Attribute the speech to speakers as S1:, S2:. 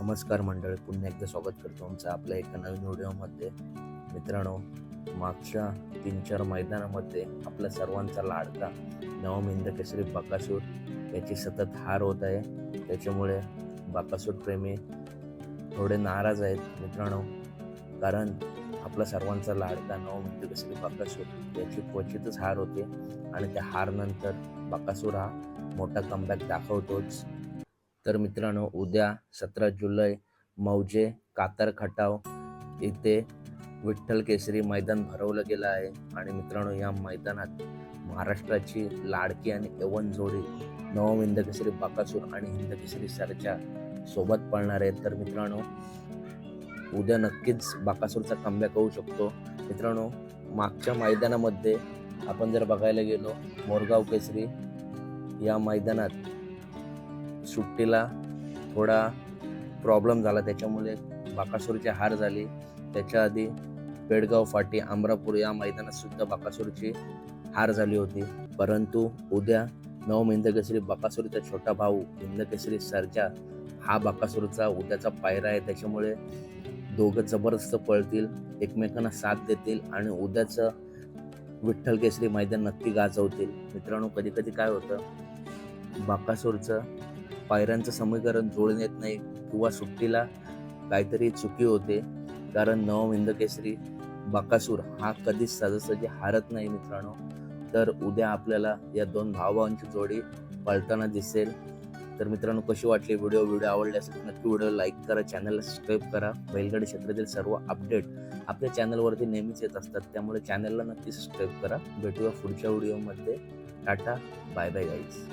S1: नमस्कार मंडळ पुन्हा एकदा स्वागत करतो आमचं आपल्या एका नवीन व्हिडिओमध्ये. मित्रांनो मागच्या तीन चार मैदानामध्ये आपल्या सर्वांचा लाडका नवमिंद केसरी बाकासूर याची सतत हार होत आहे. त्याच्यामुळे बाकासूर प्रेमी थोडे नाराज आहेत मित्रांनो कारण आपला सर्वांचा लाडका नवमिंद केसरी बाकासूर याची क्वचितच हार होते आणि त्या हारनंतर बाकासूर हा मोठा कमबॅक दाखवतोच. तर मित्रांनो उद्या सतरा जुलै मौजे कातर खटाव इथे विठ्ठल केसरी मैदान भरवलं गेलं आहे. आणि मित्रांनो या मैदानात महाराष्ट्राची लाडकी आणि यवन जोडी नवम हिंद बाकासूर आणि हिंद सरच्या सोबत पळणार आहेत. तर मित्रांनो उद्या नक्कीच बाकासूरचा कमबॅक होऊ शकतो. मित्रांनो मागच्या मैदानामध्ये आपण जर बघायला गेलो मोरगाव केसरी या मैदानात सुट्टीला थोडा प्रॉब्लेम झाला. त्याच्यामुळे बाकासुरीची हार झाली. त्याच्या आधी पेडगाव फाटी आमरापूर या मैदानात सुद्धा हार झाली होती. परंतु उद्या नवम इंदकेसरी बाकासुरीचा छोटा भाऊ इंदकेसरी सरजा हा बाकासुरीचा उद्याचा पायरा आहे. त्याच्यामुळे दोघं जबरदस्त पळतील एकमेकांना साथ देतील आणि उद्याचं विठ्ठल केसरी मैदान नक्की गाजवतील. मित्रांनो कधी कधी काय होतं? बाकासूरचं पायऱ्यांचं समीकरण जुळून येत नाही किंवा सुट्टीला काहीतरी चुकी होते. कारण नवम हिंदकेसरी बाकासूर हा कधीच सहजासहजी हारत नाही मित्रांनो. तर उद्या आपल्याला या दोन भावभावांची जोडी पळताना दिसेल. तर मित्रांनो कशी वाटली व्हिडिओ? व्हिडिओ आवडले असेल नक्की व्हिडिओ लाईक करा चॅनलला सबस्क्राईब करा. बैलगाडी क्षेत्रातील सर्व अपडेट आपल्या चॅनलवरती नेहमीच येत असतात. त्यामुळे चॅनलला नक्की सबस्क्राईब करा. भेटूया पुढच्या व्हिडिओमध्ये. Tata bye bye guys